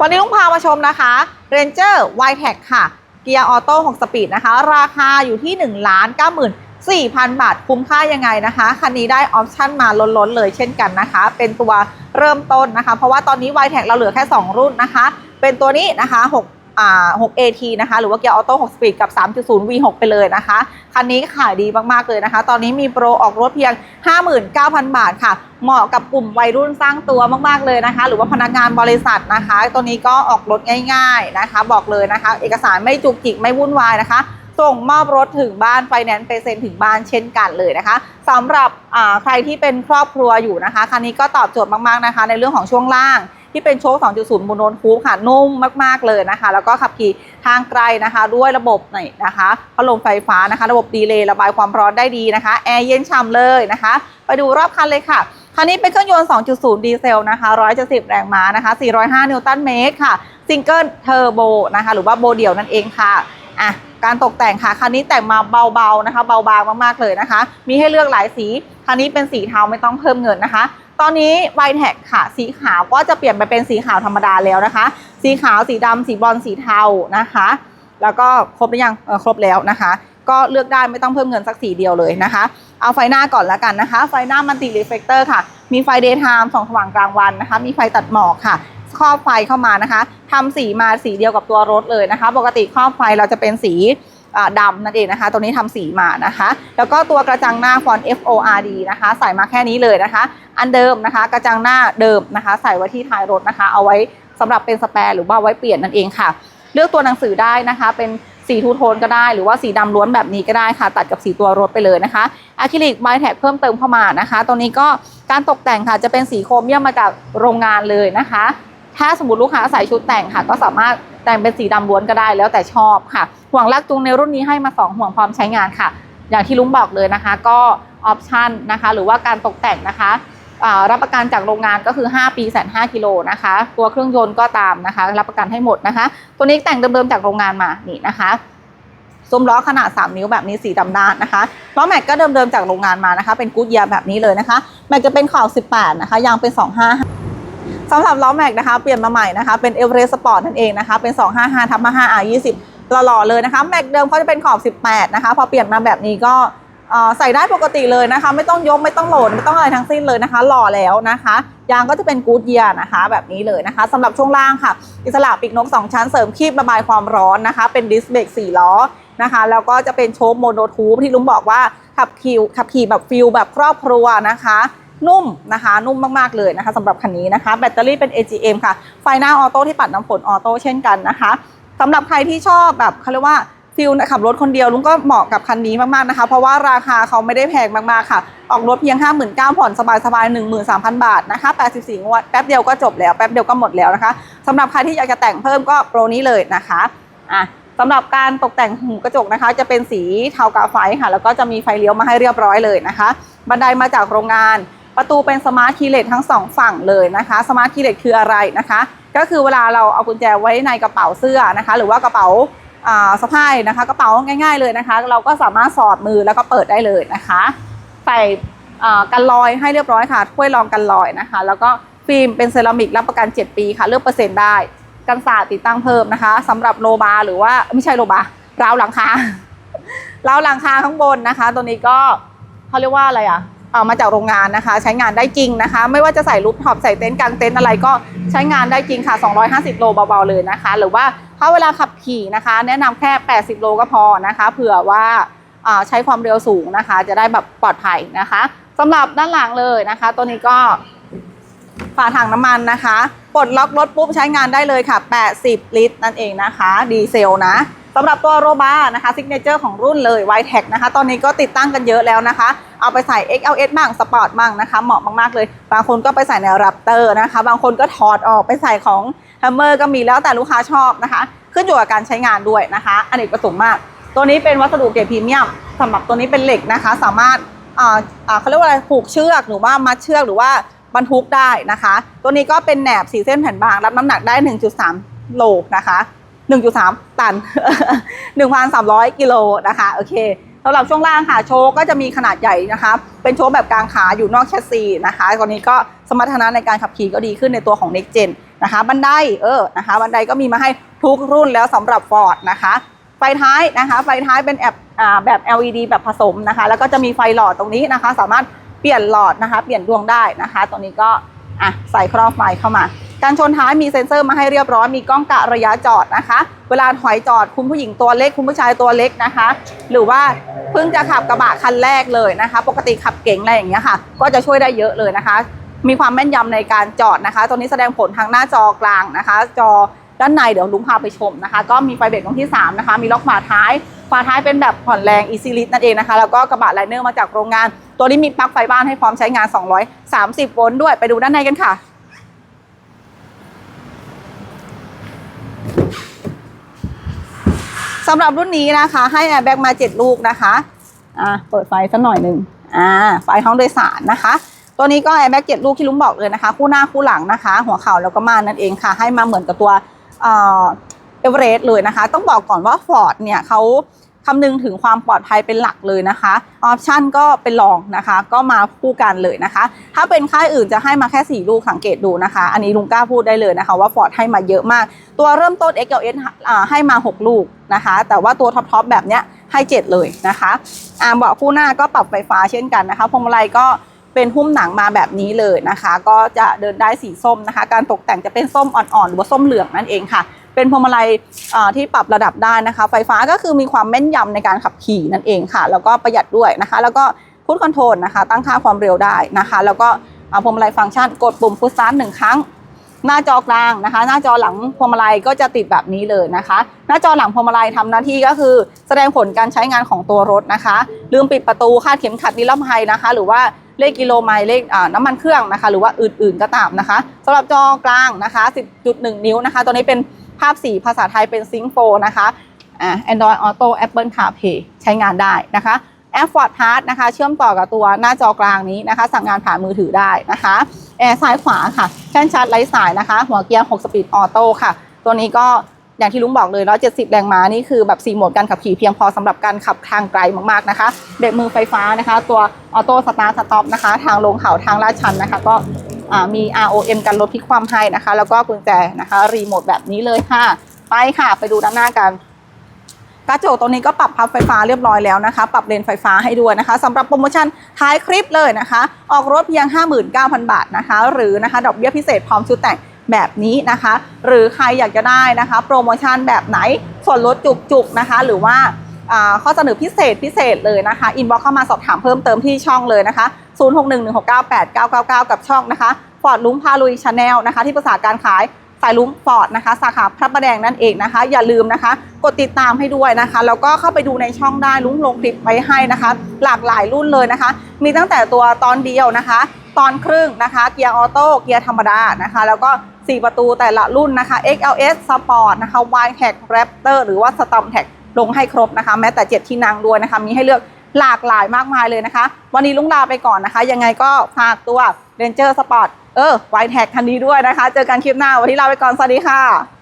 วันนี้ลุงพามาชมนะคะ Ranger y t e c ค่ะ เกียร์ออโต้6สปีดนะคะ ราคาอยู่ที่1 9 9 4 0 0 0 บาทคุ้มค่ายังไงนะคะ คันนี้ได้ออปชั่นมาล้นๆเลยเช่นกันนะคะ เป็นตัวเริ่มต้นนะคะ เพราะว่าตอนนี้ y t e c เราเหลือแค่ 2 รุ่นนะคะ เป็นตัวนี้นะคะ6่า 6AT นะคะ หรือว่าเกียร์ออโต้6สปีดกับ 3.0 V6 ไปเลยนะคะ คันนี้ขายดีมาก ๆ เลยนะคะ ตอนนี้มีโปรออกรถเพียง 59,000 บาทค่ะ เหมาะกับกลุ่มวัยรุ่นสร้างตัวมาก ๆ เลยนะคะ หรือว่าพนักงานบริษัทนะคะ ตัวนี้ก็ออกรถง่าย ๆนะคะ บอกเลยนะคะ เอกสารไม่จุกจิกไม่วุ่นวายนะคะส่งมอบรถถึงบ้านไฟแนนซ์ไปเซ็นถึงบ้านเช่นกันเลยนะคะสำหรับใครที่เป็นครอบครัวอยู่นะคะ คันนี้ก็ตอบโจทย์มากๆนะคะ ในเรื่องของช่วงล่าง ที่เป็นโชค 2.0บนโนนคูปค่ะนุ่มมากๆเลยนะคะ แล้วก็ขับขี่ทางไกลนะคะ ด้วยระบบไหนนะคะพัดลมไฟฟ้านะคะ ระบบดีเลย์ระบายความร้อนได้ดีนะคะแอร์เย็นฉ่ำเลยนะคะ ไปดูรอบคันเลยค่ะคันนี้เป็นเครื่องยนต์ 2.0 ดีเซลนะคะ 170 แรงม้านะคะ 405 นิวตันเมตรค่ะ ซิงเกิลเทอร์โบนะคะ หรือว่าโบเดี่ยวนั่นเองค่ะ อะ การตกแต่งค่ะ คันนี้แต่งมาเบาๆนะคะ เบาบางมากๆเลยนะคะ มีให้เลือกหลายสี คันนี้เป็นสีเทาไม่ต้องเพิ่มเงินนะคะ ตอนนี้ไวแท็กค่ะ สีขาวก็จะเปลี่ยนไปเป็นสีขาวธรรมดาแล้วนะคะ สีขาวสีดำสีบอลสีเทานะคะ แล้วก็ครบหรือยังเออครบแล้วนะคะ ก็เลือกได้ไม่ต้องเพิ่มเงินสักสีเดียวเลยนะคะ เอาไฟหน้าก่อนละกันนะคะ ไฟหน้ามันติรีเฟกเตอร์ค่ะ มีไฟเดย์ไทม์ส่องสว่างกลางวันนะคะ มีไฟตัดหมอกค่ะครอบไฟเข้ามานะคะทำสีมาสีเดียวกับตัวรถเลยนะคะ ปกติครอบไฟเราจะเป็นสีดำนั่นเองนะคะ ตัวนี้ทำสีมานะคะ แล้วก็ตัวกระจังหน้าฟอนต์ F O R D นะคะ ใส่มาแค่นี้เลยนะคะ อันเดิมนะคะ กระจังหน้าเดิมนะคะ ใส่ไว้ที่ท้ายรถนะคะ เอาไว้สำหรับเป็นสแปร์หรือว่าไว้เปลี่ยนนั่นเองค่ะ เลือกตัวหนังสือได้นะคะ เป็นสีทูโทนก็ได้หรือว่าสีดำล้วนแบบนี้ก็ได้ค่ะ ตัดกับสีตัวรถไปเลยนะคะอะคริลิกไบแท็กเพิ่มเติมเข้ามานะคะ ตัวนี้ก็การตกแต่งค่ะจะเป็นสีโครเมียมมาจากโรงงานเลยนะคะ ถ้าสมมติลูกค้าใส่ชุดแต่งค่ะ ก็สามารถแต่งเป็นสีดำล้วนก็ได้แล้วแต่ชอบค่ะ ห่วงลากจูงในรุ่นนี้ให้มา 2 ห่วงพร้อมใช้งานค่ะ อย่างที่ลุงบอกเลยนะคะ ก็ออปชันนะคะ หรือว่าการตกแต่งนะคะ รับประกันจากโรงงานก็คือ 5 ปีแสนห้ากิโลนะคะ ตัวเครื่องยนต์ก็ตามนะคะ รับประกันให้หมดนะคะ ตัวนี้แต่งเดิมๆจากโรงงานมานี่นะคะซุ้มล้อขนาด 3 นิ้วแบบนี้สีดำด้านนะคะล้อแม็กก็เดิมๆจากโรงงานมานะคะ เป็นกู๊ดเยียร์แบบนี้เลยนะคะ แม็กจะเป็นขอบ 18 นะคะ ยางเป็น 25สำหรับล้อแม็กนะคะ เปลี่ยนมาใหม่นะคะ เป็นเอเวอเรสต์สปอร์ตนั่นเองนะคะ เป็น 255ทับ5 R 20หล่อๆเลยนะคะ แม็กเดิมเขาจะเป็นขอบ 18 นะคะ พอเปลี่ยนมาแบบนี้ก็ ใส่ได้ปกติเลยนะคะ ไม่ต้องยกไม่ต้องโหลดไม่ต้องอะไรทั้งสิ้นเลยนะคะ หล่อแล้วนะคะ ยางก็จะเป็นกู๊ดเยียร์นะคะ แบบนี้เลยนะคะสำหรับช่วงล่างค่ะ อิสระปีกนก 2 ชั้นเสริมคีบระบายความร้อนนะคะ เป็นดิสเบรก4ล้อนะคะแล้วก็จะเป็นโชคโมโนทูบที่ลุงบอกว่าขับขี่ขับขี่แบบฟิลแบบครอบครัวนะคะ นุ่มนะคะ นุ่มมากๆเลยนะคะสำหรับคันนี้นะคะ แบตเตอรี่เป็น AGM ค่ะ ไฟหน้าออโต้ที่ปัดน้ำฝนออโต้เช่นกันนะคะสำหรับใครที่ชอบแบบเขาเรียกว่า ฟิลขับรถคนเดียวลุงก็เหมาะกับคันนี้มากๆนะคะ เพราะว่าราคาเขาไม่ได้แพงมากๆค่ะ ออกรถเพียง 59,000ผ่อนสบายๆ13,000 บาทนะคะ84งวดแป๊บเดียวก็จบแล้วแป๊บเดียวก็หมดแล้วนะคะสำหรับใครที่อยากจะแต่งเพิ่มก็โปรนี้เลยนะคะอะสำหรับการตกแต่งหูกระจกนะคะ จะเป็นสีเทากาไฟค่ะ แล้วก็จะมีไฟเลี้ยวมาให้เรียบร้อยเลยนะคะ บันไดมาจากโรงงาน ประตูเป็นสมาร์ทคีย์เลสทั้งสองฝั่งเลยนะคะสมาร์ทคีย์เลสคืออะไรนะคะ ก็คือเวลาเราเอากุญแจไว้ในกระเป๋าเสื้อนะคะ หรือว่ากระเป๋า สะพายนะคะ กระเป๋าง่ายๆเลยนะคะ เราก็สามารถสอดมือแล้วก็เปิดได้เลยนะคะ ใส่กันรอยให้เรียบร้อยค่ะถ้วยรองกันรอยนะคะ แล้วก็ฟิล์มเป็นเซรามิกรับประกัน 7 ปีค่ะเลือกเปอร์เซ็นต์ได้ กันศาสตร์ติดตั้งเพิ่มนะคะสำหรับโลบาร์หรือว่าไม่ใช่โลบาร์ราวหลังคาราวหลังคาข้างบนนะคะ ตัวนี้ก็เขาเรียกว่าอะไรอะ มาจากโรงงานนะคะ ใช้งานได้จริงนะคะ ไม่ว่าจะใส่รูปท็อปใส่เต็นท์กางเต็นท์อะไรก็ใช้งานได้จริงค่ะ 250 โลเบาๆเลยนะคะ หรือว่าถ้าเวลาขับขี่นะคะ แนะนำแค่ 80 โลก็พอนะคะ เผื่อว่าอ่าใช้ความเร็วสูงนะคะ จะได้แบบปลอดภัยนะคะสำหรับด้านหลังเลยนะคะ ตัวนี้ก็ฝาถังน้ำมันนะคะปลดล็อกรถปุ๊บใช้งานได้เลยค่ะ 80 ลิตรนั่นเองนะคะ ดีเซลนะ สำหรับตัวโรบานะคะซิกเนเจอร์ของรุ่นเลย y t e c นะคะ ตอนนี้ก็ติดตั้งกันเยอะแล้วนะคะ เอาไปใส่ XLS มั่งสปอร์ตมั่งนะคะ เหมาะมากๆเลย บางคนก็ไปใส่ใน Raptor นะคะ บางคนก็ถอดออกไปใส่ของ Hammer ก็มีแล้วแต่ลูกค้าชอบนะคะ ขึ้นอยู่กับการใช้งานด้วยนะคะอเนกประสงค์มาก ตัวนี้เป็นวัสดุเกรดพรีเมียมสำหรับตัวนี้เป็นเหล็กนะคะ สามารถอ่อเขาเรียกว่าอะไรผูกเชือกหรือว่ามัดเชือกหรือว่าบรรทุกได้นะคะ ตัวนี้ก็เป็นแหนบสีเส้นแผ่นบาง รับน้ำหนักได้ 1.3 โลนะคะ 1.3 ตัน 1,300 กิโลนะคะโอเคสำหรับช่วงล่างค่ะโชว์ก็จะมีขนาดใหญ่นะคะ เป็นโชว์แบบกลางขาอยู่นอกแชสซีนะคะตอนนี้ก็สมรรถนะในการขับขี่ก็ดีขึ้นในตัวของ Next Gen นะคะบันไดเออนะคะบันไดก็มีมาให้ทุกรุ่นแล้วสำหรับ Ford นะคะไฟท้ายนะคะไฟท้ายเป็นแอบแบบ LED แบบผสมนะคะ แล้วก็จะมีไฟหลอดตรงนี้นะคะ สามารถเปลี่ยนหลอดนะคะ เปลี่ยนดวงได้นะคะ ตรงนี้ก็อะใส่ครอบไฟเข้ามา การชนท้ายมีเซ็นเซอร์มาให้เรียบร้อยมีกล้องกะระยะจอดนะคะ เวลาถอยจอดคุณผู้หญิงตัวเล็ก คุณผู้ชายตัวเล็กนะคะ หรือว่าเพิ่งจะขับกระบะคันแรกเลยนะคะ ปกติขับเก๋งอะไรอย่างเงี้ยค่ะ ก็จะช่วยได้เยอะเลยนะคะ มีความแม่นยำในการจอดนะคะ ตัวนี้แสดงผลทางหน้าจอกลางนะคะ จอด้านในเดี๋ยวลุงพาไปชมนะคะ ก็มีไฟเบรกตรงที่ 3 นะคะ มีล็อกฝาท้ายฝาท้ายเป็นแบบผ่อนแรง Easy Lift นั่นเองนะคะ แล้วก็กระบะไลเนอร์มาจากโรงงาน ตัวนี้มีปลั๊กไฟบ้านให้พร้อมใช้งาน 230 โวลต์ด้วย ไปดูด้านในกันค่ะ สำหรับรุ่นนี้นะคะ ให้แอร์แบ็กมา 7 ลูกนะคะอ่าเปิดไฟสักหน่อยหนึ่งอ่าไฟห้องโดยสารนะคะ ตัวนี้ก็แอร์แบ็ก7ลูกที่ลุงบอกเลยนะคะ คู่หน้าคู่หลังนะคะ หัวเข่าแล้วก็มานนั่นเองค่ะ ให้มาเหมือนกับตัวเอเวอเรสต์เลยนะคะ ต้องบอกก่อนว่าฟอร์ดเนี่ยเขา คำนึงถึงความปลอดภัยเป็นหลักเลยนะคะออปชั่นก็เป็นรองนะคะ ก็มาคู่กันเลยนะคะ ถ้าเป็นค่ายอื่นจะให้มาแค่ 4 ลูกสังเกตดูนะคะ อันนี้ลุงกล้าพูดได้เลยนะคะ ว่า Ford ให้มาเยอะมาก ตัวเริ่มต้น XLS ให้มา 6 ลูกนะคะ แต่ว่าตัวท็อปๆแบบเนี้ยให้ 7 เลยนะคะอ่าเบาะคู่หน้าก็ปรับไฟฟ้าเช่นกันนะคะพวงมาลัยก็ เป็นหุ้มหนังมาแบบนี้เลยนะคะ ก็จะเดินได้สีส้มนะคะ การตกแต่งจะเป็นส้มอ่อนๆหรือว่าส้มเหลืองนั่นเองค่ะ เป็นพวงมาลัยที่ปรับระดับได้นะคะ ไฟฟ้าก็คือมีความแม่นยำในการขับขี่นั่นเองค่ะ แล้วก็ประหยัดด้วยนะคะ แล้วก็พุทคอนโทรลนะคะ ตั้งค่าความเร็วได้นะคะ แล้วก็พวงมาลัยฟังก์ชันกดปุ่มพุชสตาร์ทหนึ่งครั้งหน้าจอกลางนะคะ หน้าจอหลังพวงมาลัยก็จะติดแบบนี้เลยนะคะ หน้าจอหลังพวงมาลัยทำหน้าที่ก็คือ แสดงผลการใช้งานของตัวรถนะคะ ลืมปิดประตูคาดเข็มขัดนิรภัยนะคะ หรือว่า เลขกิโลไมล์เลขน้ำมันเครื่องนะคะ หรือว่าอื่นๆก็ตามนะคะสำหรับจอกลางนะคะ 10.1 นิ้วนะคะ ตัวนี้เป็นภาพสีภาษาไทยเป็นซิงโฟนะคะอ่า Android Auto Apple CarPlay ใช้งานได้นะคะแอป Ford Pass นะคะเชื่อมต่อกับตัวหน้าจอกลางนี้นะคะ สั่งงานผ่านมือถือได้นะคะแอร์ซ้ายขวาค่ะแท่นชาร์จไร้สายนะคะ หัวเกียร์ 6 สปีดออโต้ค่ะ ตัวนี้ก็ อย่างที่ลุงบอกเลย 170 แรงม้านี่คือแบบ4โหมดการขับขี่เพียงพอสำหรับการขับทางไกลมากๆนะคะ เบรกมือไฟฟ้านะคะ ตัวออโต้สตาร์ทสต็อปนะคะ ทางลงเขาทางลาดชันนะคะ ก็อ่ามี ROM กันรถพลิกความให้นะคะ แล้วก็กุญแจนะคะ รีโมทแบบนี้เลยค่ะ ไปค่ะ ไปดูด้านหน้ากันกระจกตรงนี้ก็ปรับพับไฟฟ้าเรียบร้อยแล้วนะคะ ปรับเลนไฟฟ้าให้ด้วยนะคะสำหรับโปรโมชั่นท้ายคลิปเลยนะคะ ออกรถเพียง 59,000 บาทนะคะ หรือนะคะ ดอกเบี้ยพิเศษพร้อมชุดแต่ง แบบนี้นะคะ หรือใครอยากจะได้นะคะ โปรโมชั่นแบบไหนส่วนลดจุกๆนะคะ หรือว่าข้อเสนอพิเศษพิเศษเลยนะคะ อินบ็อกเข้ามาสอบถามเพิ่มเติมที่ช่องเลยนะคะ 0611698999 กับช่องนะคะฟอร์ดลุงพาลุยชาแนลนะคะ ที่ปรึกษาการขายสายลุงฟอร์ดนะคะ สาขาพระประแดงนั่นเองนะคะ อย่าลืมนะคะ กดติดตามให้ด้วยนะคะ แล้วก็เข้าไปดูในช่องได้ลุงลงคลิปไว้ให้นะคะ หลากหลายรุ่นเลยนะคะ มีตั้งแต่ตัวตอนเดียวนะคะ ตอนครึ่งนะคะ เกียร์ออโต้เกียร์ธรรมดานะคะ แล้วก็ 4 ประตูแต่ละรุ่นนะคะ XLS Sport นะคะ y t a g Raptor หรือว่า Storm Tag ลงให้ครบนะคะ แม้แต่ 7 ที่นั่งด้วยนะคะ มีให้เลือกหลากหลายมากมายเลยนะคะ วันนี้ลุงลาไปก่อนนะคะ ยังไงก็ฝากตัว Ranger Sport เออ y t a g คันนี้ด้วยนะคะ เจอกันคลิปหน้าวันนี้ลาไปก่อน สวัสดีค่ะ